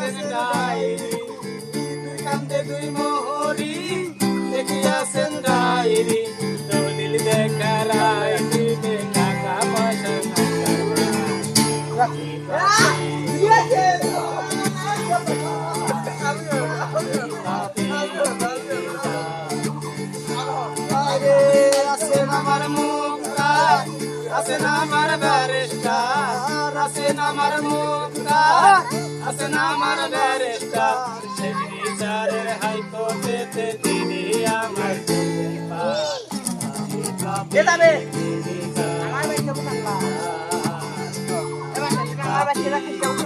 দেখিয়াছেন diary কান্দে দুই মোহরি দেখিয়াছেন diary দলিল দেখার আমার মুক্তা হাসনা আমার ব্যারেস্টার সেক্রেটারের হাইকোর্টেতে তিনি আমার কে যাবে আমার বাচ্চা বুকাল্লা এবার আমার বাচ্চা রাখিস